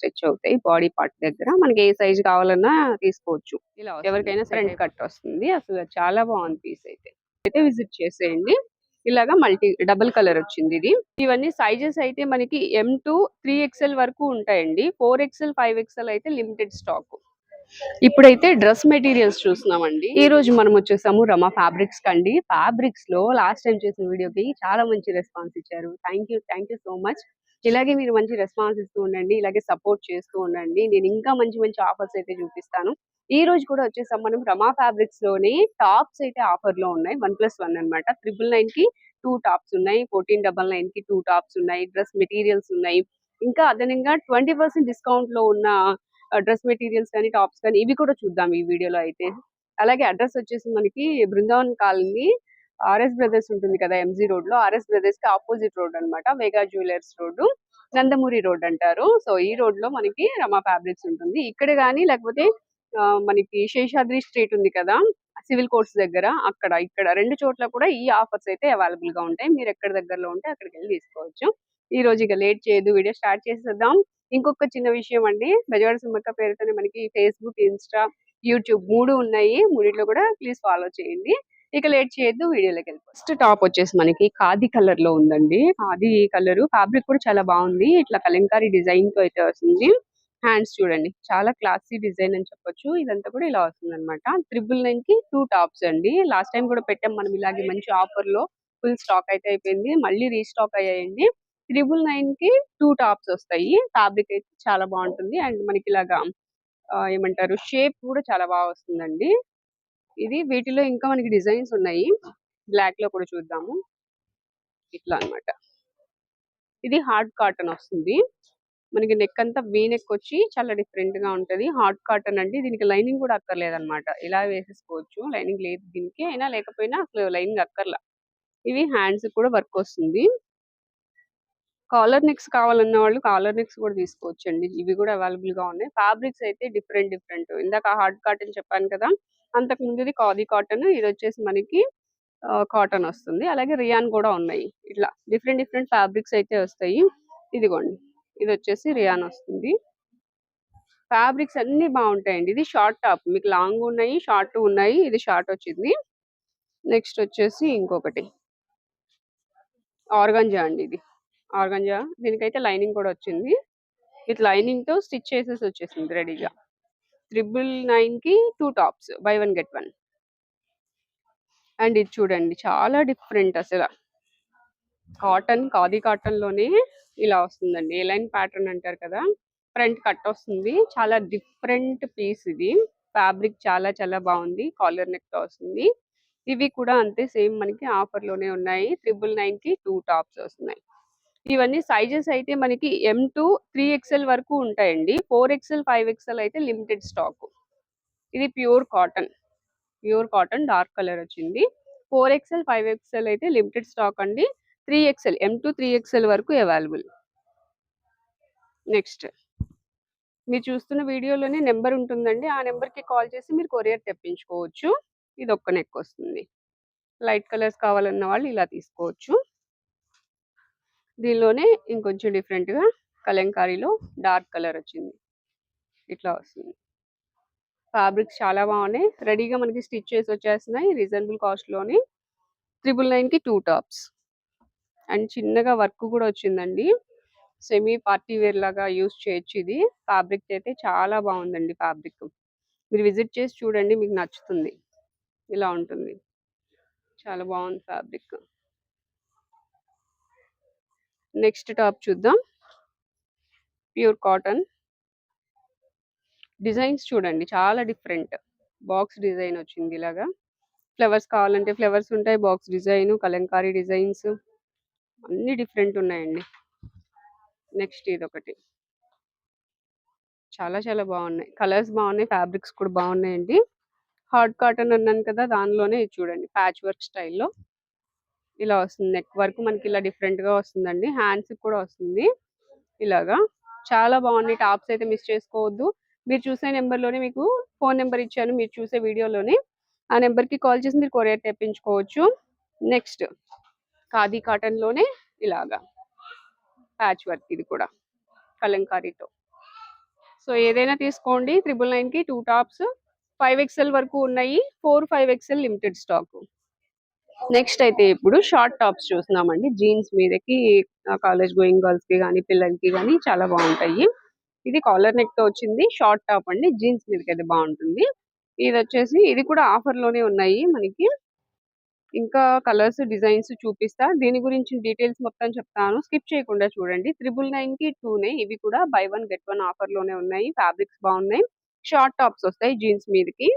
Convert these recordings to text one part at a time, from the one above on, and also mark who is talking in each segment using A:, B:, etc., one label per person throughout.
A: Stretch అవుతాయి body part దగ్గర. మనకి ఏ సైజ్ కావాలన్నా తీసుకోవచ్చు.
B: ఇలా
A: ఎవరికైనా ఫ్రంట్ కట్ వస్తుంది. అసలు చాలా బాగుంది పీస్ అయితే. అయితే విజిట్ చేసేయండి. ఇలాగా మల్టీ డబుల్ కలర్ వచ్చింది ఇది. ఇవన్నీ సైజెస్ అయితే మనకి ఎం టు త్రీ ఎక్స్ఎల్ వరకు ఉంటాయండి. ఫోర్ ఎక్స్ఎల్ ఫైవ్ ఎక్స్ఎల్ అయితే లిమిటెడ్ స్టాక్. ఇప్పుడైతే డ్రెస్ మెటీరియల్స్ చూస్తున్నామండి. ఈ రోజు మనం వచ్చేసాము రమా ఫ్యాబ్రిక్స్ కండి. ఫ్యాబ్రిక్స్లో లాస్ట్ టైం చేసిన వీడియోకి చాలా మంచి రెస్పాన్స్ ఇచ్చారు. Thank you thank you so much. ఇలాగే మీరు మంచి రెస్పాన్స్ ఇస్తూ ఉండండి ఇలాగే సపోర్ట్ చేస్తూ ఉండండి. నేను ఇంకా మంచి మంచి ఆఫర్స్ అయితే చూపిస్తాను. ఈ రోజు కూడా వచ్చేసాం మనం రమా ఫ్యాబ్రిక్స్లోనే టాప్స్ అయితే ఆఫర్లో ఉన్నాయి. వన్ ప్లస్ వన్ అనమాట ట్రిపుల్ నైన్కి టూ టాప్స్ ఉన్నాయి. ఫోర్టీన్ డబల్ నైన్కి టూ టాప్స్ ఉన్నాయి. డ్రెస్ మెటీరియల్స్ ఉన్నాయి. ఇంకా అదనంగా ట్వంటీ పర్సెంట్ డిస్కౌంట్లో ఉన్న డ్రెస్ మెటీరియల్స్ కానీ టాప్స్ కానీ ఇవి కూడా చూద్దాం ఈ వీడియోలో అయితే. అలాగే అడ్రస్ వచ్చేసి మనకి బృందావన్ కాలనీ ఆర్ఎస్ బ్రదర్స్ ఉంటుంది కదా ఎంజీ రోడ్లో. ఆర్ఎస్ బ్రదర్స్కి ఆపోజిట్ రోడ్ అన్నమాట. Mega jewellers road. Nandamuri road అంటారు. సో ఈ రోడ్లో మనకి రమా ఫ్యాబ్రిక్స్ ఉంటుంది. ఇక్కడ కానీ లేకపోతే ఆ, మనకి శేషాద్రి స్ట్రీట్ ఉంది కదా సివిల్ కోర్ట్స్ దగ్గర అక్కడ ఇక్కడ రెండు చోట్ల కూడా ఈ ఆఫర్స్ అయితే అవైలబుల్గా ఉంటాయి. మీరు ఎక్కడ దగ్గరలో ఉంటే అక్కడికి వెళ్ళి తీసుకోవచ్చు. ఈ రోజు ఇక లేట్ చేయదు. వీడియో స్టార్ట్ చేసేద్దాం. ఇంకొక చిన్న విషయం అండి. బెజవాడ సుమక్క పేరుతోనే మనకి ఫేస్బుక్ ఇన్స్టా యూట్యూబ్ మూడు ఉన్నాయి. మూడిట్లో కూడా ప్లీజ్ ఫాలో చేయండి. ఇక లేట్ చేయొద్దు వీడియోలోకి వెళ్ళి ఫస్ట్ టాప్ వచ్చేసి మనకి ఖాదీ కలర్లో ఉందండి. ఖాదీ కలర్. ఫ్యాబ్రిక్ కూడా చాలా బాగుంది. ఇట్లా కలంకారీ డిజైన్తో అయితే వస్తుంది. హ్యాండ్స్ చూడండి. చాలా క్లాసీ డిజైన్ అని చెప్పొచ్చు. ఇదంతా కూడా ఇలా వస్తుంది అనమాట త్రిబుల్ నైన్కి టూ టాప్స్ అండి. లాస్ట్ టైం కూడా పెట్టాం మనం ఇలాగే మంచి ఆఫర్లో. ఫుల్ స్టాక్ అయితే అయిపోయింది. మళ్ళీ రీస్టాక్ అయ్యాయండి. త్రిబుల్ నైన్కి టూ టాప్స్ వస్తాయి. ఫ్యాబ్రిక్ అయితే చాలా బాగుంటుంది. అండ్ మనకి ఇలాగా ఏమంటారు? షేప్ కూడా చాలా బాగా వస్తుందండి. ఇది వీటిలో ఇంకా మనకి డిజైన్స్ ఉన్నాయి. బ్లాక్లో కూడా చూద్దాము. ఇట్లా అన్నమాట. ఇది హార్డ్ కాటన్ వస్తుంది. మనకి నెక్ అంతా వీ నెక్ వచ్చి చాలా డిఫరెంట్గా ఉంటది. హార్డ్ కాటన్ అండి దీనికి లైనింగ్ కూడా అక్కర్లేదనమాట ఇలా వేసేసుకోవచ్చు. లైనింగ్ లేదు దీనికి అయినా లేకపోయినా అసలు లైనింగ్ అక్కర్లా. ఇవి హ్యాండ్స్ కూడా వర్క్ వస్తుంది. కాలర్ నెక్స్ కావాలన్న వాళ్ళు కాలర్ నెక్స్ కూడా తీసుకోవచ్చు అండి ఇవి కూడా అవైలబుల్గా ఉన్నాయి. ఫ్యాబ్రిక్స్ అయితే డిఫరెంట్ డిఫరెంట్ ఇందాక హార్డ్ కాటన్ చెప్పాను కదా. అంతకు ముందుది కాదీ కాటన్ ఇది వచ్చేసి మనకి కాటన్ వస్తుంది. అలాగే రియాన్ కూడా ఉన్నాయి. ఇట్లా డిఫరెంట్ డిఫరెంట్ ఫ్యాబ్రిక్స్ అయితే వస్తాయి. ఇదిగోండి. ఇది వచ్చేసి రియాన్ వస్తుంది. ఫ్యాబ్రిక్స్ అన్ని బాగుంటాయండి. ఇది షార్ట్ టాప్. మీకు లాంగ్ ఉన్నాయి షార్ట్ ఉన్నాయి ఇది షార్ట్ వచ్చింది. నెక్స్ట్ వచ్చేసి ఇంకొకటి. ఆర్గంజా అండి ఇది. ఆర్గంజా. దీనికైతే లైనింగ్ కూడా వచ్చింది. విత్ లైనింగ్తో స్టిచ్ చేసేసి వచ్చేసింది రెడీగా. త్రిబుల్ నైన్కి two tops buy one get one. And ఇది చూడండి చాలా డిఫరెంట్ అసలు. కాటన్ ఖాదీ కాటన్లోనే ఇలా వస్తుందండి. ఏ లైన్ ప్యాటర్న్ అంటారు కదా ఫ్రంట్ కట్ వస్తుంది. చాలా డిఫరెంట్ పీస్ ఇది. ఫ్యాబ్రిక్ చాలా చాలా బాగుంది. కాలర్ నెక్తో వస్తుంది. ఇవి కూడా అంతే సేమ్ మనకి ఆఫర్లోనే ఉన్నాయి. త్రిబుల్ నైన్కి టూ టాప్స్ వస్తున్నాయి. ఇవన్నీ సైజెస్ అయితే మనకి ఎం టు త్రీ ఎక్స్ఎల్ వరకు ఉంటాయండి. ఫోర్ ఎక్స్ఎల్ ఫైవ్ ఎక్స్ఎల్ అయితే లిమిటెడ్ స్టాక్ ఇది pure cotton pure cotton dark colour వచ్చింది. ఫోర్ ఎక్స్ఎల్ ఫైవ్ ఎక్స్ఎల్ అయితే లిమిటెడ్ స్టాక్ అండి. Three XL M to three XL వరకు అవైలబుల్ నెక్స్ట్ మీరు చూస్తున్న వీడియోలోనే నెంబర్ ఉంటుందండి. ఆ నెంబర్కి కాల్ చేసి మీరు కొరియర్ తెప్పించుకోవచ్చు. ఇది ఒక్క నెక్ వస్తుంది. లైట్ కలర్స్ కావాలన్న వాళ్ళు ఇలా తీసుకోవచ్చు. దీనిలోనే ఇంకొంచెం డిఫరెంట్గా కలంకారీలో డార్క్ కలర్ వచ్చింది. ఇట్లా వస్తుంది. ఫ్యాబ్రిక్స్ చాలా బాగున్నాయి. రెడీగా మనకి స్టిచ్ చేసి వచ్చేస్తున్నాయి. రీజనబుల్ కాస్ట్లోని త్రిబుల్ నైన్కి టూ టాప్స్. అండ్ చిన్నగా వర్క్ కూడా వచ్చిందండి. సెమీ పార్టీ వేర్ లాగా యూస్ చేయొచ్చు ఇది. ఫ్యాబ్రిక్ అయితే చాలా బాగుందండి ఫ్యాబ్రిక్. మీరు విజిట్ చేసి చూడండి మీకు నచ్చుతుంది. ఇలా ఉంటుంది. చాలా బాగుంది ఫ్యాబ్రిక్. నెక్స్ట్ టాప్ చూద్దాం. ప్యూర్ కాటన్ డిజైన్స్ చూడండి చాలా డిఫరెంట్ బాక్స్ డిజైన్ వచ్చింది ఇలాగా. ఫ్లవర్స్ కావాలంటే ఫ్లవర్స్ ఉంటాయి బాక్స్ డిజైన్ కలంకారీ డిజైన్స్ అన్ని డిఫరెంట్ ఉన్నాయండి. నెక్స్ట్ ఇది ఒకటి చాలా చాలా బాగున్నాయి. కలర్స్ బాగున్నాయి ఫ్యాబ్రిక్స్ కూడా బాగున్నాయండి. హార్డ్ కాటన్ అన్నాను కదా దానిలోనే ఇది చూడండి ప్యాచ్ వర్క్ స్టైల్లో ఇలా వస్తుంది. నెక్ వర్క్ మనకి ఇలా డిఫరెంట్గా వస్తుందండి. హ్యాండ్స్ కూడా వస్తుంది. ఇలాగా. చాలా బాగుంది. టాప్స్ అయితే మిస్ చేసుకోవద్దు. మీరు చూసే నెంబర్లోనే మీకు ఫోన్ నెంబర్ ఇచ్చాను. మీరు చూసే వీడియోలోనే ఆ నెంబర్కి కాల్ చేసి మీరు కొరియర్ తెప్పించుకోవచ్చు. నెక్స్ట్ ఖాదీ కాటన్లోనే ఇలాగా. ప్యాచ్ వర్క్ ఇది కూడా. కలంకారీతో. సో ఏదైనా తీసుకోండి. త్రిబుల్ నైన్కి టూ టాప్స్. ఫైవ్ ఎక్స్ఎల్ వరకు ఉన్నాయి. Four five XL limited stock. Next అయితే ఇప్పుడు షార్ట్ టాప్స్ చూస్తున్నామండి. జీన్స్ మీదకి కాలేజ్ గోయింగ్ గర్ల్స్కి కానీ పిల్లలకి కానీ చాలా బాగుంటాయి. ఇది కాలర్ నెక్తో వచ్చింది. షార్ట్ టాప్ అండి. జీన్స్ మీదకి అయితే బాగుంటుంది. ఇది వచ్చేసి ఇది కూడా ఆఫర్లోనే ఉన్నాయి మనకి. ఇంకా కలర్స్ డిజైన్స్ చూపిస్తా. దీని గురించి డీటెయిల్స్ మొత్తం చెప్తాను. స్కిప్ చేయకుండా చూడండి. త్రిబుల్ నైన్కి టూనే. ఇవి కూడా బై వన్ గెట్ వన్ ఆఫర్లోనే ఉన్నాయి. ఫ్యాబ్రిక్స్ బాగున్నాయి. షార్ట్ టాప్స్ వస్తాయి జీన్స్ మీదకి.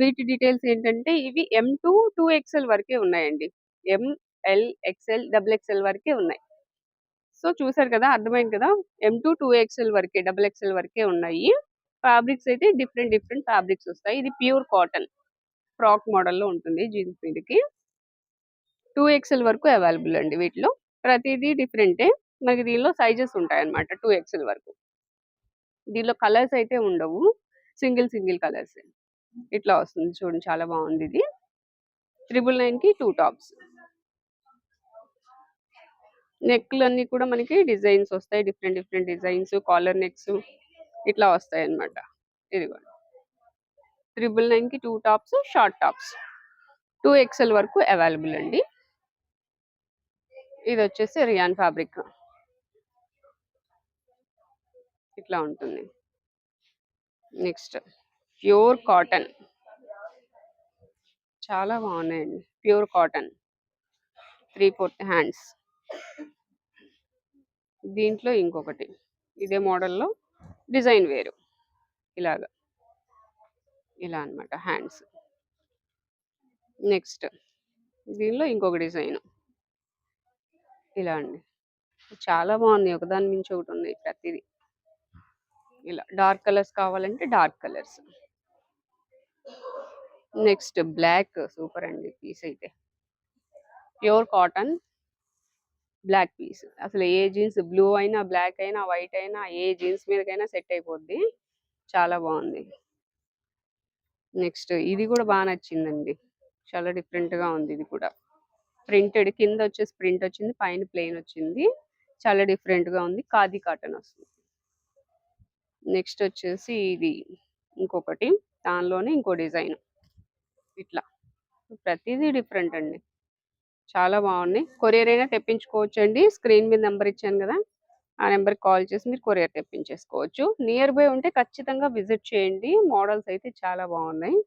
A: వీటి డీటెయిల్స్ ఏంటంటే ఇవి ఎం టూ టూ ఎక్స్ఎల్ వరకే ఉన్నాయండి. M L XL double XL వరకే ఉన్నాయి. సో చూసారు కదా అర్థమైంది కదా? ఎం టూ టూ ఎక్స్ఎల్ వరకే డబుల్ ఎక్స్ఎల్ వరకే ఉన్నాయి. ఫ్యాబ్రిక్స్ అయితే డిఫరెంట్ డిఫరెంట్ ఫ్యాబ్రిక్స్ వస్తాయి. ఇది ప్యూర్ కాటన్ ఫ్రాక్ మోడల్లో ఉంటుంది జీన్స్ మీదకి. టూ ఎక్స్ఎల్ వరకు అవైలబుల్ అండి వీటిలో. ప్రతిదీ డిఫరెంటే. మనకి దీనిలో సైజెస్ ఉంటాయి అన్నమాట టూ ఎక్స్ఎల్ వరకు. దీనిలో కలర్స్ అయితే ఉండవు. Single single colours. ఇట్లా వస్తుంది చూడండి చాలా బాగుంది ఇది. త్రిబుల్ నైన్కి టూ టాప్స్. నెక్లు అన్నీ కూడా మనకి డిజైన్స్ వస్తాయి. Different different designs collar necks ఇట్లా వస్తాయి అన్నమాట. ఇదిగోండి త్రిబుల్ నైన్కి two tops short tops. Two XL వరకు అవైలబుల్ అండి. ఇది వచ్చేసి రియాన్ ఫ్యాబ్రిక్. ఇట్లా ఉంటుంది. నెక్స్ట్. Pure cotton. చాలా బాగున్నాయండి. Pure cotton. Three fourth hands. దీంట్లో ఇంకొకటి. ఇదే మోడల్లో డిజైన్ వేరు. ఇలాగా. ఇలా అన్నమాట హ్యాండ్స్. నెక్స్ట్. దీనిలో ఇంకొక డిజైన్. ఇలా అండి. చాలా బాగుంది ఒకదాని మించి ఒకటి ఉంది ప్రతిదీ. ఇలా డార్క్ కలర్స్ కావాలంటే dark colours. Next black super అండి పీస్ అయితే. Pure cotton. Black piece. అసలు ఏ జీన్స్ బ్లూ అయినా బ్లాక్ అయినా వైట్ అయినా ఏ జీన్స్ మీదకైనా సెట్ అయిపోద్ది. చాలా బాగుంది. నెక్స్ట్ ఇది కూడా బాగా నచ్చిందండి. చాలా డిఫరెంట్గా ఉంది ఇది కూడా. ప్రింటెడ్ కింద వచ్చేసి ప్రింట్ వచ్చింది పైన ప్లెయిన్ వచ్చింది. చాలా డిఫరెంట్గా ఉంది. ఖాదీ కాటన్ వస్తుంది నెక్స్ట్ వచ్చేసి ఇది ఇంకొకటి. దానిలోనే ఇంకో డిజైన్. ఇట్లా. ప్రతిదీ డిఫరెంట్ అండి. చాలా బాగున్నాయి. కొరియర్ అయినా తెప్పించుకోవచ్చు అండి స్క్రీన్ మీద నెంబర్ ఇచ్చాను కదా ఆ నెంబర్ కాల్ చేసి మీరు కొరియర్ తెప్పించేసుకోవచ్చు. నియర్ బై ఉంటే ఖచ్చితంగా విజిట్ చేయండి. మోడల్స్ అయితే చాలా బాగున్నాయి.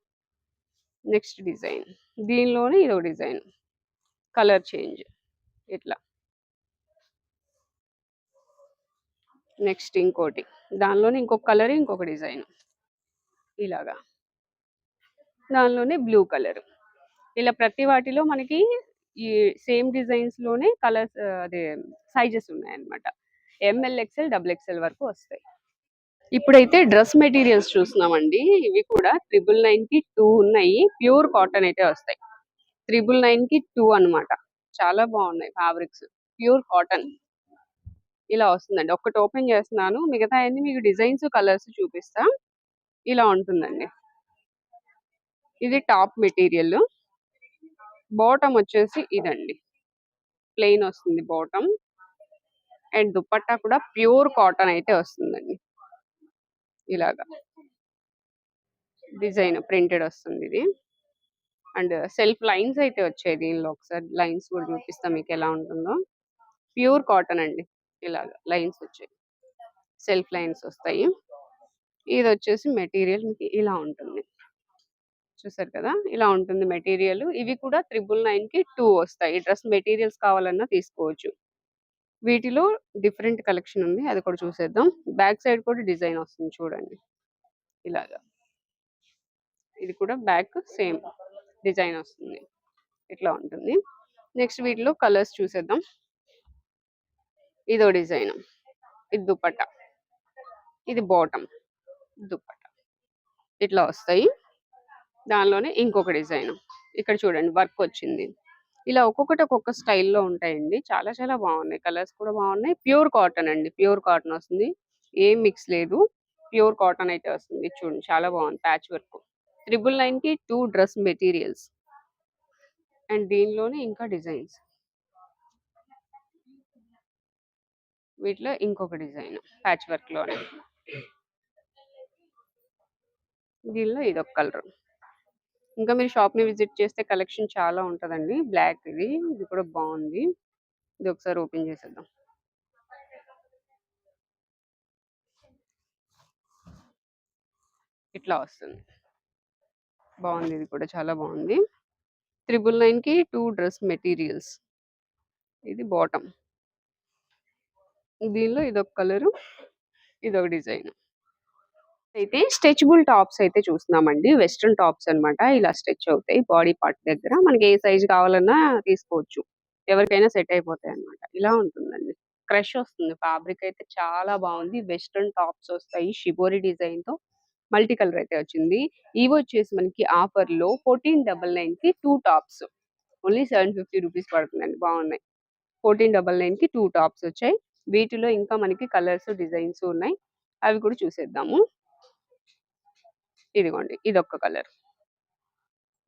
A: Next design. దీనిలోనే ఇదో డిజైన్. Colour change. ఇట్లా. నెక్స్ట్ ఇంకోటి. దానిలోనే ఇంకొక కలర్ ఇంకొక డిజైన్. ఇలాగా. దానిలోనే బ్లూ కలర్. ఇలా ప్రతి వాటిలో మనకి ఈ సేమ్ డిజైన్స్లోనే కలర్స్ అదే సైజెస్ ఉన్నాయి అన్నమాట ఎంఎల్ ఎక్స్ఎల్ డబుల్ ఎక్సెల్ వరకు వస్తాయి. ఇప్పుడైతే డ్రెస్ మెటీరియల్స్ చూస్తున్నామండి. ఇవి కూడా ట్రిపుల్ నైన్కి టూ ఉన్నాయి. ప్యూర్ కాటన్ అయితే వస్తాయి. త్రిబుల్ నైన్కి టూ అన్నమాట. చాలా బాగున్నాయి ఫ్యాబ్రిక్స్. Pure cotton. ఇలా వస్తుందండి. ఒక్కటి ఓపెన్ చేస్తున్నాను. మిగతా అన్ని మీకు డిజైన్స్ కలర్స్ చూపిస్తా. ఇలా ఉంటుందండి. ఇది టాప్ మెటీరియల్. బాటమ్ వచ్చేసి ఇదండి. ప్లెయిన్ వస్తుంది బాటమ్. అండ్ దుపట్టా కూడా ప్యూర్ కాటన్ అయితే వస్తుందండి. ఇలాగా. డిజైన్ ప్రింటెడ్ వస్తుంది ఇది. అండ్ సెల్ఫ్ లైన్స్ అయితే వచ్చాయి దీనిలో ఒకసారి. లైన్స్ కూడా చూపిస్తాం మీకు ఎలా ఉంటుందో. ప్యూర్ కాటన్ అండి. ఇలాగా లైన్స్ వచ్చాయి. సెల్ఫ్ లైన్స్ వస్తాయి. ఇది వచ్చేసి మెటీరియల్ మీకు ఇలా ఉంటుంది. చూసారు కదా! ఇలా ఉంటుంది మెటీరియల్. ఇవి కూడా త్రిబుల్ నైన్కి టూ వస్తాయి. డ్రెస్ మెటీరియల్స్ కావాలన్నా తీసుకోవచ్చు. వీటిలో డిఫరెంట్ కలెక్షన్ ఉంది. అది కూడా చూసేద్దాం. బ్యాక్ సైడ్ కూడా డిజైన్ వస్తుంది చూడండి. ఇలాగా. ఇది కూడా బ్యాక్ సేమ్ డిజైన్ వస్తుంది. ఇట్లా ఉంటుంది. నెక్స్ట్ వీటిలో కలర్స్ చూసేద్దాం. ఇదో డిజైన్. ఇది దుపట్టా. ఇది బాటమ్. దుపట్టా. ఇట్లా వస్తాయి. దానిలోనే ఇంకొక డిజైన్. ఇక్కడ చూడండి వర్క్ వచ్చింది. ఇలా ఒక్కొక్కటి ఒక్కొక్క స్టైల్లో ఉంటాయండి. చాలా చాలా బాగున్నాయి. కలర్స్ కూడా బాగున్నాయి. ప్యూర్ కాటన్ అండి. ప్యూర్ కాటన్ వస్తుంది. ఏం మిక్స్ లేదు. ప్యూర్ కాటన్ అయితే వస్తుంది. చూడండి చాలా బాగుంది. Patch work. త్రిబుల్ నైన్కి టూ డ్రెస్ మెటీరియల్స్. అండ్ దీనిలోనే ఇంకా డిజైన్స్. వీటిలో ఇంకొక డిజైన్. ప్యాచ్ వర్క్లోనే దీనిలో ఇదొక కలర్. ఇంకా మీరు షాప్ని విజిట్ చేస్తే కలెక్షన్ చాలా ఉంటదండి. బ్లాక్ ఇది. ఇది కూడా బాగుంది. ఇది ఒకసారి ఓపెన్ చేసేద్దాం. ఇట్లా వస్తుంది. బాగుంది. ఇది కూడా చాలా బాగుంది. త్రిబుల్ నైన్కి టూ డ్రెస్ మెటీరియల్స్. ఇది బాటమ్. దీనిలో ఇదొక కలరు. ఇదొక డిజైన్. అయితే స్ట్రెచబుల్ టాప్స్ అయితే చూస్తున్నామండి. వెస్ట్రన్ టాప్స్ అన్నమాట. ఇలా స్ట్రెచ్ అవుతాయి. బాడీ పార్ట్ దగ్గర మనకి ఏ సైజ్ కావాలన్నా తీసుకోవచ్చు. ఎవరికైనా సెట్ అయిపోతాయి అనమాట ఇలా ఉంటుందండి. క్రష్ వస్తుంది. ఫ్యాబ్రిక్ అయితే చాలా బాగుంది. వెస్ట్రన్ టాప్స్ వస్తాయి. షిబోరి డిజైన్తో మల్టీ కలర్ అయితే వచ్చింది. ఇవి వచ్చేసి మనకి ఆఫర్లో ఫోర్టీన్ డబల్ నైన్కి two tops. Only seven fifty rupees పడుతుందండి. బాగున్నాయి. ఫోర్టీన్ డబల్ నైన్కి టూ టాప్స్ వచ్చాయి. వీటిలో ఇంకా మనకి కలర్స్ డిజైన్స్ ఉన్నాయి. అవి కూడా చూసేద్దాము. ఇదిగోండి ఇది ఒక్క కలర్.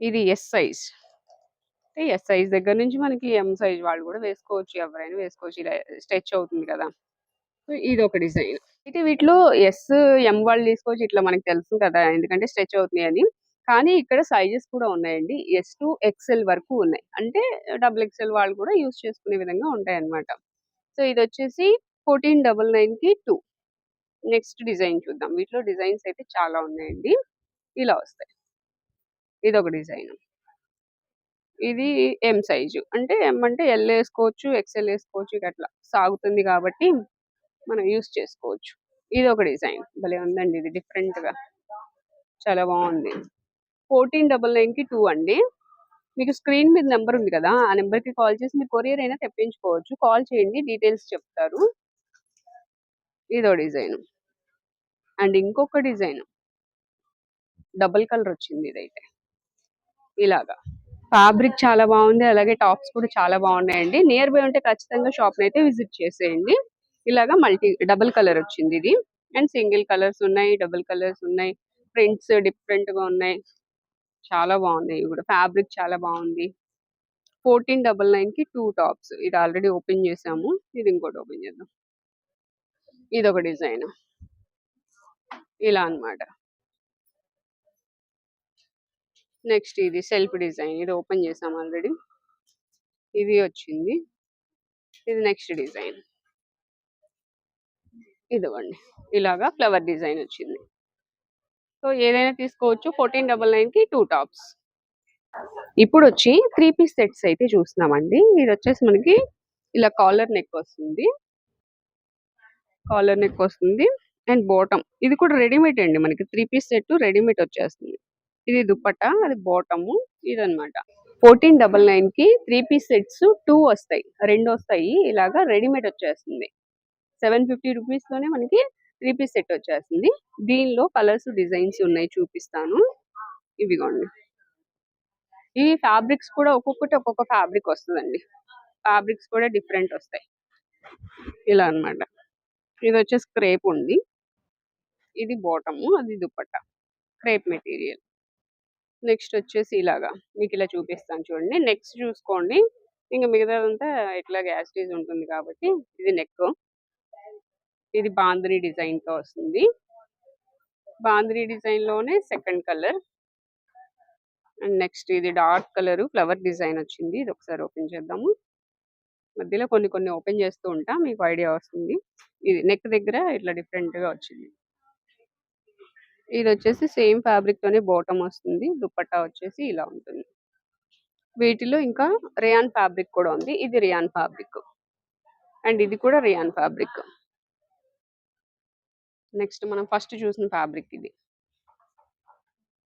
A: ఇది ఎస్ సైజ్ ఎస్ సైజ్ దగ్గర నుంచి మనకి ఎం సైజ్ వాళ్ళు కూడా వేసుకోవచ్చు ఎవరైనా వేసుకోవచ్చు. ఇలా స్ట్రెచ్ అవుతుంది కదా. సో ఇది ఒక డిజైన్. అయితే వీటిలో ఎస్ ఎం వాళ్ళు తీసుకోవచ్చు ఇట్లా మనకి తెలుసు కదా ఎందుకంటే స్ట్రెచ్ అవుతున్నాయి అని. కానీ ఇక్కడ సైజెస్ కూడా ఉన్నాయండి. ఎస్ టు ఎక్స్ఎల్ వరకు ఉన్నాయి. అంటే డబుల్ ఎక్స్ఎల్ వాళ్ళు కూడా యూస్ చేసుకునే విధంగా ఉంటాయి అన్నమాట సో ఇది వచ్చేసి ఫోర్టీన్ డబల్ నైన్కి టూ నెక్స్ట్ డిజైన్ చూద్దాం. వీటిలో డిజైన్స్ అయితే చాలా ఉన్నాయండి. ఇలా వస్తాయి. ఇది ఒక డిజైన్. ఇది ఎం సైజు అంటే ఎం అంటే ఎల్ వేసుకోవచ్చు ఎక్స్ఎల్ వేసుకోవచ్చు ఇక అట్లా సాగుతుంది కాబట్టి మనం యూస్ చేసుకోవచ్చు. ఇది ఒక డిజైన్. భలే ఉందండి ఇది డిఫరెంట్గా. చాలా బాగుంది. ఫోర్టీన్ డబల్ నైన్కి టూ అండి. మీకు స్క్రీన్ మీద నెంబర్ ఉంది కదా ఆ నెంబర్కి కాల్ చేసి మీరు కొరియర్ అయినా తెప్పించుకోవచ్చు. కాల్ చేయండి డీటెయిల్స్ చెప్తారు. ఇదో డిజైన్. అండ్ ఇంకొక డిజైన్. డబుల్ కలర్ వచ్చింది ఇదైతే. ఇలాగా. ఫ్యాబ్రిక్ చాలా బాగుంది. అలాగే టాప్స్ కూడా చాలా బాగున్నాయండి. నియర్ బై ఉంటే ఖచ్చితంగా షాప్ అయితే విజిట్ చేసేయండి. ఇలాగా మల్టీ డబుల్ కలర్ వచ్చింది ఇది. అండ్ సింగిల్ కలర్స్ ఉన్నాయి డబుల్ కలర్స్ ఉన్నాయి. ప్రింట్స్ డిఫరెంట్గా ఉన్నాయి. చాలా బాగున్నాయి ఇవి కూడా. ఫ్యాబ్రిక్ చాలా బాగుంది. ఫోర్టీన్ డబల్ నైన్కి టూ టాప్స్. ఇది ఆల్రెడీ ఓపెన్ చేసాము. ఇది ఇంకోటి ఓపెన్ చేద్దాం. ఇది ఒక డిజైన్. ఇలా అన్నమాట. నెక్స్ట్ ఇది సెల్ఫ్ డిజైన్. ఇది ఓపెన్ చేసాం ఆల్రెడీ. ఇది వచ్చింది. ఇది నెక్స్ట్ డిజైన్. ఇదిగోండి. ఇలాగా ఫ్లవర్ డిజైన్ వచ్చింది. సో ఏదైనా తీసుకోవచ్చు. ఫోర్టీన్ డబల్ నైన్కి టూ టాప్స్. ఇప్పుడు వచ్చి త్రీ పీస్ సెట్స్ అయితే చూస్తున్నామండి. ఇది వచ్చేసి మనకి ఇలా కాలర్ నెక్ వస్తుంది. కాలర్ నెక్ వస్తుంది. And bottom. ఇది కూడా రెడీమేడ్ అండి మనకి. త్రీ పీస్ సెట్ రెడీమేడ్ వచ్చేస్తుంది. ఇది దుప్పట అది బాటము ఇదనమాట ఫోర్టీన్ డబల్ నైన్కి త్రీ పీస్ సెట్స్ టూ వస్తాయి. రెండు వస్తాయి. ఇలాగా రెడీమేడ్ వచ్చేస్తుంది. సెవెన్ ఫిఫ్టీ రూపీస్లోనే మనకి త్రీ పీస్ సెట్ వచ్చేస్తుంది. దీనిలో కలర్స్ డిజైన్స్ ఉన్నాయి చూపిస్తాను. ఇవిగోండి. ఈ ఫ్యాబ్రిక్స్ కూడా ఒక్కొక్కటి ఒక్కొక్క ఫ్యాబ్రిక్ వస్తుందండి. ఫ్యాబ్రిక్స్ కూడా డిఫరెంట్ వస్తాయి. ఇలా అన్నమాట. ఇది వచ్చేసి క్రేప్ ఉంది. ఇది బాటము అది దుప్పట్ట క్రేప్ మెటీరియల్. నెక్స్ట్ వచ్చేసి ఇలాగా. మీకు ఇలా చూపిస్తాను చూడండి. నెక్స్ట్ చూసుకోండి. ఇంకా మిగతాదంతా ఇట్లా గ్యాస్టీజ్ ఉంటుంది కాబట్టి ఇది నెక్. ఇది బాంద్రీ డిజైన్తో వస్తుంది. బాంద్రీ డిజైన్లోనే సెకండ్ కలర్. అండ్ నెక్స్ట్ ఇది డార్క్ కలర్ ఫ్లవర్ డిజైన్ వచ్చింది. ఇది ఒకసారి ఓపెన్ చేద్దాము. మధ్యలో కొన్ని కొన్ని ఓపెన్ చేస్తూ ఉంటా. మీకు ఐడియా వస్తుంది. ఇది నెక్ దగ్గర ఇట్లా డిఫరెంట్గా వచ్చింది. ఇది వచ్చేసి సేమ్ ఫ్యాబ్రిక్ తోనే బాటమ్ వస్తుంది. దుపట్టా వచ్చేసి ఇలా ఉంటుంది. వీటిలో ఇంకా రియాన్ ఫ్యాబ్రిక్ కూడా ఉంది. ఇది రియాన్ ఫ్యాబ్రిక్. అండ్ ఇది కూడా రియాన్ ఫ్యాబ్రిక్. నెక్స్ట్ మనం ఫస్ట్ చూసిన ఫ్యాబ్రిక్ ఇది.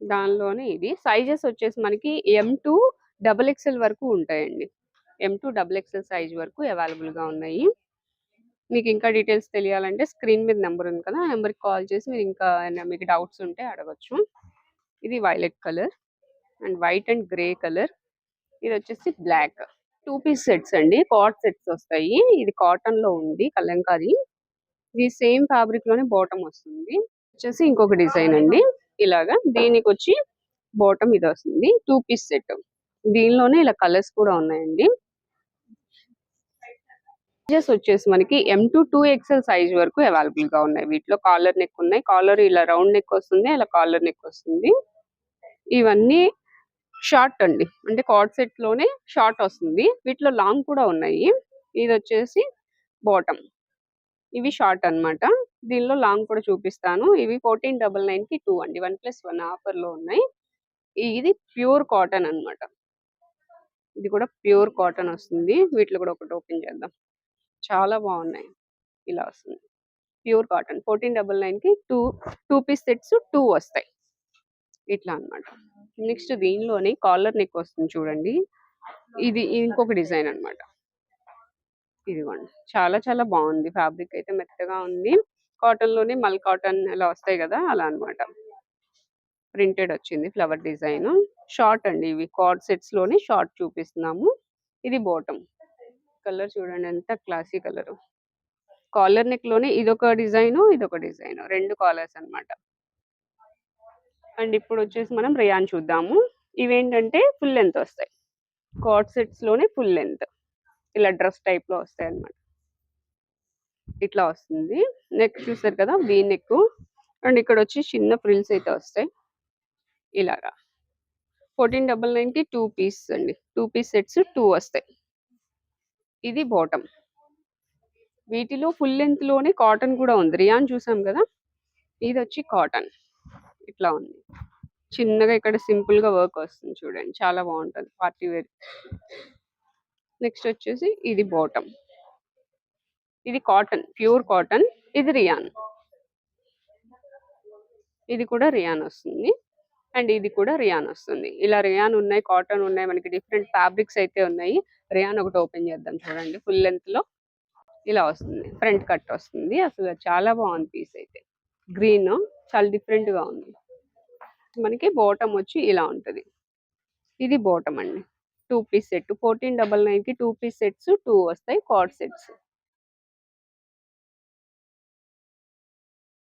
A: దానిలోనే ఇది. సైజెస్ వచ్చేసి మనకి ఎం టు డబుల్ ఎక్స్ఎల్ వరకు ఉంటాయండి. M to double XL size వరకు అవైలబుల్గా ఉన్నాయి. మీకు ఇంకా డీటెయిల్స్ తెలియాలంటే స్క్రీన్ మీద నెంబర్ ఉంది కదా ఆ నెంబర్కి కాల్ చేసి మీరు ఇంకా ఏమైనా మీకు డౌట్స్ ఉంటే అడగచ్చు. ఇది violet colour and white and grey colour. ఇది వచ్చేసి బ్లాక్. టూ పీస్ సెట్స్ అండి. కాట్ సెట్స్ వస్తాయి. ఇది కాటన్లో ఉంది కలంకారీ. ఇది సేమ్ ఫ్యాబ్రిక్లోనే బాటమ్ వస్తుంది. వచ్చేసి ఇంకొక డిజైన్ అండి. ఇలాగా దీనికి వచ్చి బాటమ్ ఇది వస్తుంది. Two piece set. దీనిలోనే ఇలా కలర్స్ కూడా ఉన్నాయండి. సైజెస్ వచ్చేసి మనకి M to two XL size వరకు అవైలబుల్గా ఉన్నాయి. వీటిలో కాలర్ నెక్ ఉన్నాయి. కాలర్ ఇలా రౌండ్ నెక్ వస్తుంది ఇలా కాలర్ నెక్ వస్తుంది. ఇవన్నీ షార్ట్ అండి. అంటే కార్డ్ సెట్లోనే షార్ట్ వస్తుంది. వీటిలో లాంగ్ కూడా ఉన్నాయి. ఇది వచ్చేసి బాటమ్ ఇవి షార్ట్ అన్నమాట. దీనిలో లాంగ్ కూడా చూపిస్తాను. ఇవి ఫోర్టీన్ డబల్ నైన్కి టూ అండి. వన్ ప్లస్ వన్ ఆఫర్లో ఉన్నాయి. ఇది ప్యూర్ కాటన్ అన్నమాట. ఇది కూడా ప్యూర్ కాటన్ వస్తుంది. వీటిలో కూడా ఒకటి ఓపెన్ చేద్దాం. చాలా బాగున్నాయి. ఇలా వస్తుంది. Pure cotton. ఫోర్టీన్ డబల్ నైన్కి two two piece sets two వస్తాయి. ఇట్లా అన్నమాట. నెక్స్ట్ దీనిలోనే కాలర్ నెక్ వస్తుంది చూడండి. ఇది ఇంకొక డిజైన్ అన్నమాట. ఇదిగోండి. చాలా చాలా బాగుంది. ఫ్యాబ్రిక్ అయితే మెత్తగా ఉంది. కాటన్లోనే మల్ కాటన్ ఇలా వస్తాయి కదా అలా అన్నమాట. ప్రింటెడ్ వచ్చింది ఫ్లవర్ డిజైన్. షార్ట్ అండి ఇవి. కార్డ్ సెట్స్లోనే షార్ట్ చూపిస్తున్నాము. ఇది బాటమ్. కలర్ చూడండి ఎంత క్లాసీ కలర్. కాలర్ నెక్లోనే ఇదొక డిజైన్ ఇదొక డిజైన్. రెండు కాలర్స్ అన్నమాట. అండ్ ఇప్పుడు వచ్చేసి మనం రియాన్ చూద్దాము. ఇవేంటంటే ఫుల్ లెంత్ వస్తాయి. కార్డ్ సెట్స్లోనే ఫుల్ లెంత్. ఇలా డ్రెస్ టైప్లో వస్తాయి అన్నమాట. ఇట్లా వస్తుంది. నెక్ చూసారు కదా వీ నెక్ అండ్ ఇక్కడ వచ్చి చిన్న ఫ్రిల్స్ అయితే వస్తాయి. ఇలాగా. ఫోర్టీన్ డబల్ నైన్కి టూ పీస్ అండి. టూ పీస్ సెట్స్ టూ వస్తాయి. ఇది బాటమ్. వీటిలో ఫుల్ లెంత్లోనే కాటన్ కూడా ఉంది. రియాన్ చూసాం కదా? ఇది వచ్చి కాటన్. ఇట్లా ఉంది. చిన్నగా ఇక్కడ సింపుల్గా వర్క్ వస్తుంది చూడండి. చాలా బాగుంటుంది. Party wear. నెక్స్ట్ వచ్చేసి ఇది బాటమ్. ఇది కాటన్. Pure cotton. ఇది రియాన్. ఇది కూడా రియాన్ వస్తుంది. అండ్ ఇది కూడా రియాన్ వస్తుంది. ఇలా రియాన్ ఉన్నాయి కాటన్ ఉన్నాయి మనకి డిఫరెంట్ ఫ్యాబ్రిక్స్ అయితే ఉన్నాయి. రియాన్ ఒకటి ఓపెన్ చేద్దాం చూడండి. ఫుల్ లెంత్లో ఇలా వస్తుంది. ఫ్రంట్ కట్ వస్తుంది. అసలు చాలా బాగుంది పీస్ అయితే. గ్రీన్ చాలా డిఫరెంట్గా ఉంది. మనకి బాటమ్ వచ్చి ఇలా ఉంటది. ఇది బాటమ్ అండి. Two piece set. Fourteen double నైన్కి టూ పీస్ సెట్స్ టూ వస్తాయి కార్డ్ సెట్స్.